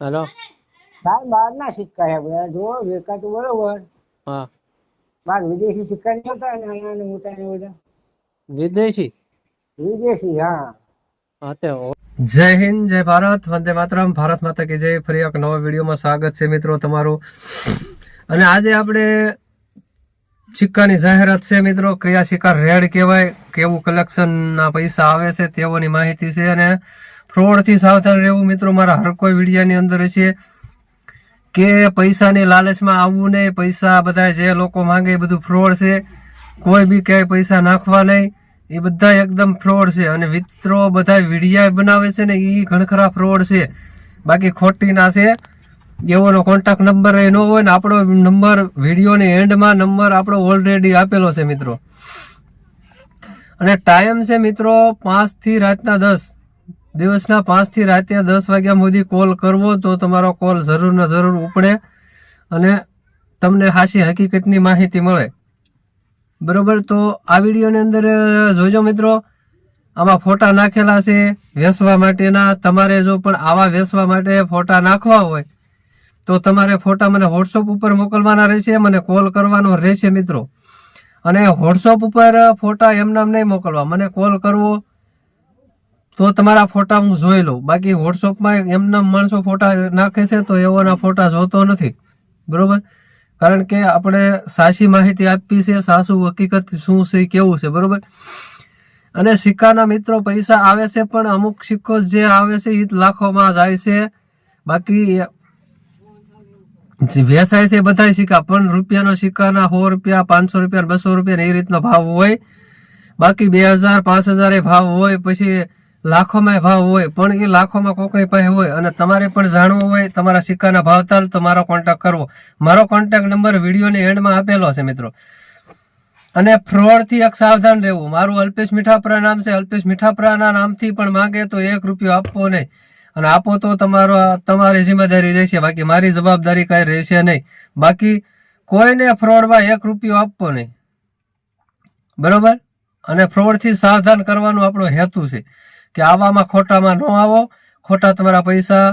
Hello. બાર બાર ના સિક્કા છે બધા. જો વેચાતું બરોબર. હા. બાર વિદેશી સિક્કા નહીં હોતા નાના અને મોટા ને બધા. વિદેશી? વિદેશી હા. હા તે જય હિન્દ જય ભારત. વંદે માતરમ. ભારત માતા કે જય. ફરી એક નવા વિડીયોમાં સ્વાગત છે મિત્રો તમારું. અને આજે આપણે સિક્કાની જાહેરાત છે મિત્રો. કયા સિક્કા રેડ કહેવાય. કેવું કલેક્શનના પૈસા આવે છે તેઓની માહિતી છે અને ફ્રોડથી સાવધાન રહેવું મિત્રો, મારા હર કોઈ વિડીયાની અંદર છે કે પૈસાની લાલચમાં આવવું નહીં, પૈસા બધા જે લોકો માંગે એ બધું ફ્રોડ છે. કોઈ બી ક્યાંય પૈસા નાખવા નહીં, એ બધા એકદમ ફ્રોડ છે. અને મિત્રો બધા વિડીયા બનાવે છે ને, એ ઘણખરા ફ્રોડ છે. બાકી ખોટી ના છે. એવોનો કોન્ટેક્ટ નંબર એ ન હોય ને, આપણો નંબર વિડીયોની એન્ડમાં નંબર આપણો ઓલરેડી આપેલો છે મિત્રો. અને ટાઈમ છે મિત્રો પાંચથી રાતના દસ. દિવસના પાંચથી રાતે દસ વાગ્યા સુધી કોલ કરવો તો તમારો કોલ જરૂર ને જરૂર ઉપડે અને તમને હાસી હકીકતની માહિતી મળે. બરોબર, તો આ વિડીયોની અંદર જોજો મિત્રો, આમાં ફોટા નાખેલા છે વેસવા માટેના. તમારે જો પણ આવા વેસવા માટે ફોટા નાખવા હોય, તો તમારે ફોટા મને વોટ્સઅપ ઉપર મોકલવાના રહેશે, મને કોલ કરવાનો રહેશે મિત્રો. અને વોટ્સઅપ ઉપર ફોટા એમનામ નહીં મોકલવા, મને કોલ કરવો તો તમારા ફોટા હું જોઈ લઉં. બાકી વોટ્સઅપમાં એમના માણસો ફોટા નાખે છે તો એવોના ફોટા જોતો નથી. બરોબર? કારણ કે આપણે સાચી માહિતી આપવી છે સાસુ હકીકત શું છે, કેવું છે, બરોબર? અને સિક્કાના મિત્રો પૈસા આવે છે, પણ અમુક સિક્કો જે આવે છે એ લાખોમાં જાય છે. બાકી વેચાય છે બધા સિક્કા, પણ રૂપિયાનો સિક્કાના સો રૂપિયા, પાંચસો રૂપિયા, બસો રૂપિયા એ રીતનો ભાવ હોય. બાકી બે હજાર, પાંચ હજાર એ ભાવ હોય, પછી લાખોમાં ભાવ હોય, પણ એ લાખોમાં કોકની પાસે હોય અને તમારે પણ જાણવું હોય, તમારા સિક્કાના ભાવતાલ, તો મારો કોન્ટેક્ટ કરવો. મારો કોન્ટેક્ટ નંબર વિડીયોની એન્ડમાં આપેલો છે, મિત્રો. અને ફ્રોડથી એક સાવધાન રહેવું. મારું અલ્પેશ મીઠાપરા નામ છે. અલ્પેશ મીઠાપરાના નામથી પણ માંગે તો એક રૂપિયો આપવો નહીં. અને આપો તો તમારો, તમારી જિમ્મેદારી રહેશે. બાકી મારી જવાબદારી કઈ રહેશે નહીં. બાકી કોઈને ફ્રોડમાં એક રૂપિયો આપવો નહીં. બરોબર? અને ફ્રોડથી સાવધાન કરવાનો આપણો હેતુ છે. કે આવામાં ખોટામાં ન આવો, ખોટા તમારા પૈસા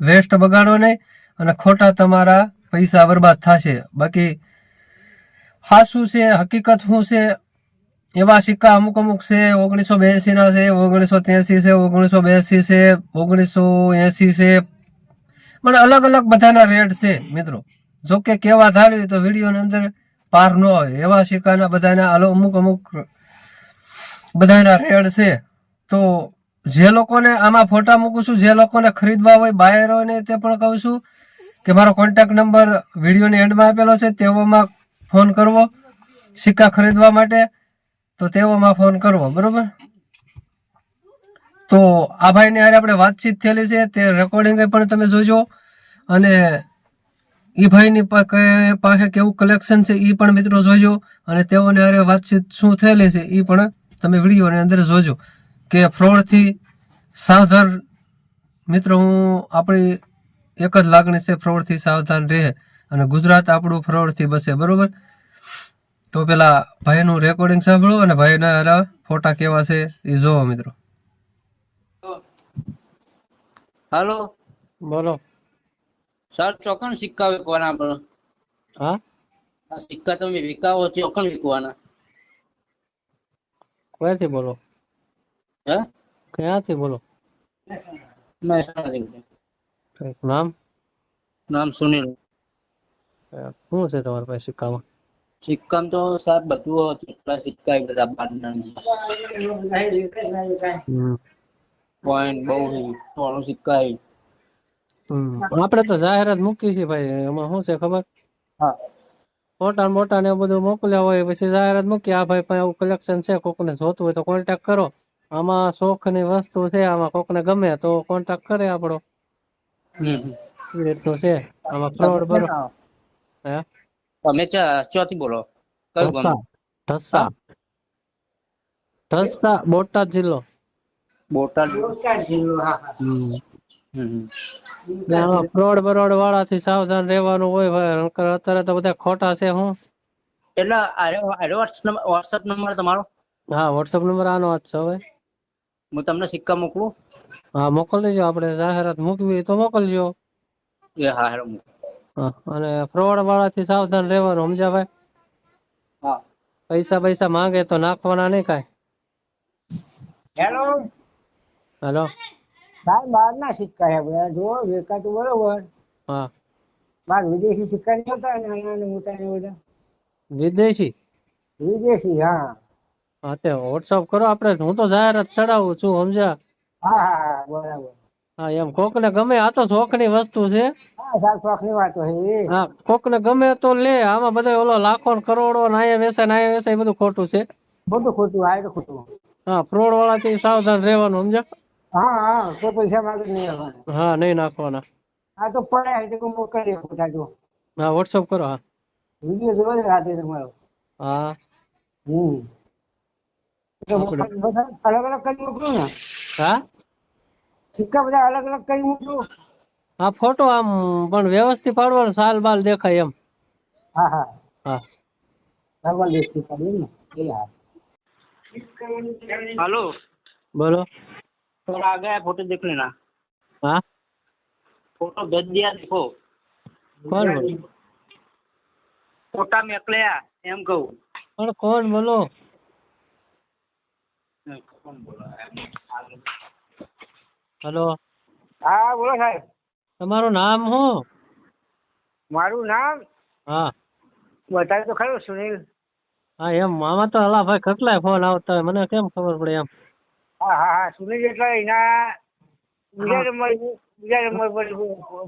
વેસ્ટ બગાડો નહીં અને ખોટા તમારા પૈસા બરબાદ થશે. બાકી હાસું છે, હકીકત શું છે, એવા સિક્કા અમુક અમુક છે, ઓગણીસો બ્યાસી ના છે, ઓગણીસો ત્યાંસી છે, ઓગણીસો બ્યાસી છે, ઓગણીસો એંસી છે. મને અલગ અલગ બધાના રેટ છે, મિત્રો. જો કે કેવા ધાર્યું તો વિડીયોની અંદર પાર ન હોય. એવા સિક્કાના બધાના અમુક અમુક બધાના રેટ છે. તો જે લોકોને આમાં ફોટા મૂકું છું, જે લોકોને ખરીદવા હોય બાયર હોય તે પણ કહું છું કે મારો કોન્ટેક્ટ નંબર વિડીયોની એન્ડમાં આપેલો છે, તેઓમાં ફોન કરવો, સિક્કા ખરીદવા માટે, તો તેઓમાં ફોન કરવો, બરોબર? તો આ ભાઈની હારે આપણે વાતચીત થયેલી છે, તે રેકોર્ડિંગ પણ તમે જોજો, અને એ ભાઈની પાસે કેવું કલેક્શન છે એ પણ મિત્રો જોજો, અને તેઓને હારે વાતચીત શું થયેલી છે એ પણ તમે વિડીયોની અંદર જોજો. કે ફ્રોડથી સાવધાન મિત્રો હું આપણી એક જ લાગણી છે ફ્રોડથી સાવધાન રહે અને ગુજરાત આપણું ફ્રોડથી બસે બરોબર? તો પેલા ભાઈનું રેકોર્ડિંગ સાંભળો અને ભાઈના ફોટા કેવા છે એ જોવો મિત્રો. હાલો? બોલો. સર ચોકન સિક્કા વિકવાના આપણે હા? સિક્કા તમે વિકાવો ચોકન વિકવાના. ક્યાંથી બોલો? હે ક્યાંથી બોલો મહેસાણાથી. કંઈક નામ નામ સુનિલ અ, શું છે તમારા પાસે સિક્કામાં સિક્કામાં તો સાહેબ બધું હતું એટલા સિક્કા એ બધા બારના પોઈન્ટ બહુ છે સોનું સિક્કા એ હમ. આપણે તો જાહેરાત મૂકી છે ભાઈ એમાં શું છે ખબર હા ફોટા મોટા ને એવું બધું મોકલ્યા હોય પછી જાહેરાત મૂકી આ ભાઈ પાસે આવું કલેક્શન છે કોકને જોતું હોય તો કોન્ટેક્ટ કરો આમાં શોખની વસ્તુ છે આમાં કોકને ગમે તો કોન્ટેક્ટ કરે આપણો. હમ હમ. એ રીતનું છે આમાં ફ્રોડ બરો હે? તમે ચા ચોથી બોલો. કયું ઢસા ગામ? ઢસા ઢસા બોટાદ જિલ્લો. બોટાદ. હા. એટલે આમાં ફ્રોડ બરોડ વાળા થી સાવધાન રહેવાનું હોય અત્યારે તો બધા ખોટા છે હું. એટલે વોટ્સઅપ નંબર તમારો? હા વોટ્સઅપ નંબર આનો જ છે હવે. હું તમને સિક્કા મોકલું? હા મોકલી દેજો. આપણે જાહેરાત મૂકવી તો મોકલજો. એ હા હેરો હા અને ફ્રોડ વાળાથી સાવધાન રહેવાનું સમજ્યા ભાઈ હા. પૈસા પૈસા માંગે તો નાખવાના નહીં કાંઈ. હેલો? હેલો. સાહેબ બહારના સિક્કા છે બધા. જો વેચાતું બરોબર. હા. બાર વિદેશી સિક્કા નહીં હોતા ને નાના ને મોટા ને બધા. વિદેશી? વિદેશી હા. હા તે વોટ્સઅપ કરો આપણે. હું તો જાહેરાત ચડાવું છું સમજ્યા? હા હા હા બરાબર. હા એમ કોકને ગમે આ તો શોખની વસ્તુ છે. હા હા કોકને ગમે તો લે આમાં બધા ઓલો લાખો ને કરોડો ને આયા નાય ને આયા વેચાય એ બધું ખોટું છે. બધું ખોટું આ તો ખોટું. હા ફ્રોડ વાળાથી સાવધાન રહેવાનું સમજ્યા? હા હા તો પૈસા માંગે નહીં હા નહીં નાખવાના. હા તો પડ્યા છે મોકલી ખોટા જો હા વોટ્સઅપ કરો હા. વિડિયો જોવા રાતે તમારો. હા. હમ. અલગ અલગ કરી મોકલું ને હા સિક્કા બધા અલગ અલગ કરી મોકલું હા ફોટો આમ પણ વ્યવસ્થિત પાડવાનો સાલ બાલ દેખાય એમ હા હા હા ડબલ દેખતી પડી ને એ હા हेलो બોલો थोड़ा आ गया फोटो देख लेना હા फोटो भेज दिया देखो કોણ બોલો फोटा मेकलिया एम कहूँ પણ કોણ બોલો? હેલો. હા બોલો સાહેબ. તમારું નામ શું? મારું નામ? હા. બતાવ્યું તો ખરું સુનિલ. હા એમ. આમાં તો હલા ભાઈ કેટલાય ફોન આવતા હોય. મને કેમ ખબર પડે એમ? હા હા હા. સુનિલ એટલે એના બીજા નંબર બીજા નંબર પર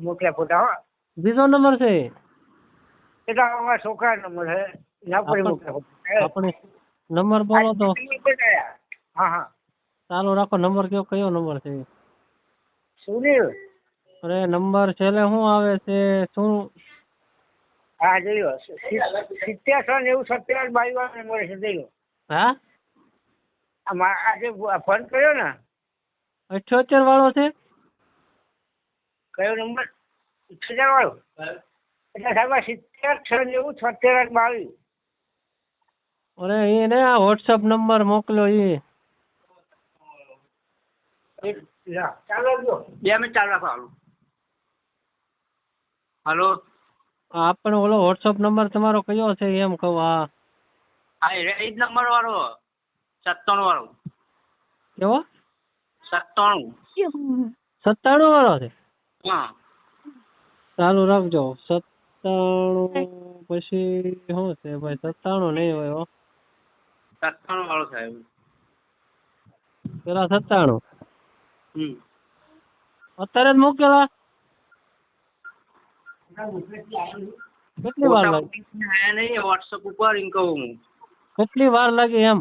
મોકલ્યા ફોટા હો. બીજો નંબર છે? એટલે અમારા છોકરા નંબર છે. ના પર મોકલ્યા આપણે નંબર બોલો તો. હા હા. ચાલુ રાખો નંબર કયો કયો નંબર છે? સુનિલ. અરે નંબર છેલ્લે શું આવે છે? શું? હા જોયો છ નેવું સત્યાવીસ બાવીસ નંબર છે જોયો હા? આજે ફોન કર્યો ને? અઠ્યોતેર વાળો છે? કયો નંબર? હજાર વાળો? એટલે સાહેબ નેવું સત્તર આઠ બાવીસ. અરે એ ને આ વોટ્સઅપ નંબર મોકલ્યો એ બે મિનિટ ચાલુ રાખો હાલો. હાલો. આ આપણે ઓલો વોટ્સઅપ નંબર તમારો કયો છે એમ કહું હા. હા એ જ નંબર વાળો. સત્તાણું વાળો. કેવો? સત્તાણું. સત્તાણું વાળો છે? હા. ચાલુ રાખજો. સત્તાણું પછી શું છે ભાઈ? સત્તાણું નહીં હોય હો. સત્તાણું વાળો સાહેબ. પેલા સત્તાણું. હમ અત્યારે જ મૂકેલા કેટલી વાર ફોટા લાગી મૂકીને આયા નહીં વોટ્સઅપ ઉપર એમ કહું હું કેટલી વાર લાગી એમ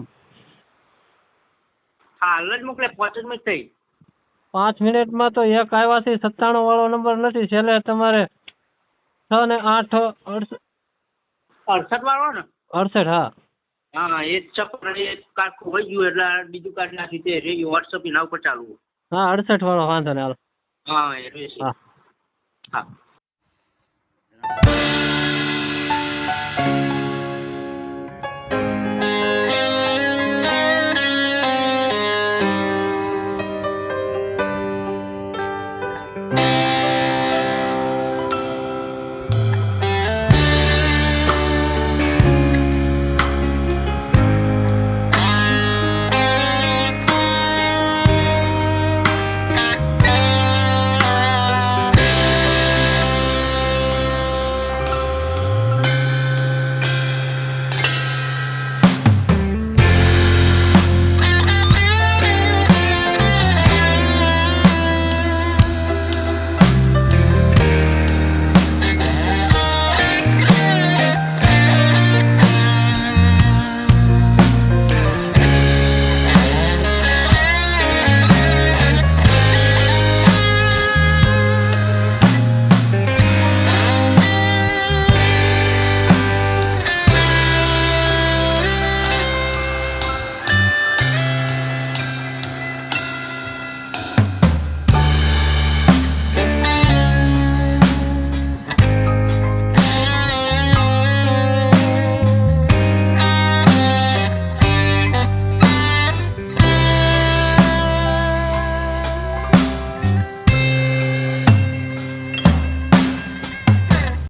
હાલ જ મોકલે પાંચ જ મિનિટ થઈ પાંચ મિનિટમાં તો એક આવ્યા છે સત્તાણું વાળો નંબર નથી. છેલ્લે તમારે છ ને આઠ અડસ- અડસઠ વાળો ને? અડસઠ હા. હા એ જ ચક્કર એ કાર્ડ ખોવાઈ ગયું એટલે આ બીજું કાર્ડ નાખી તે રે વોટ્સઅપ એના ઉપર ચાલુ હા અડસઠ વાળો વાંધો નહીં હાલો. હા હા.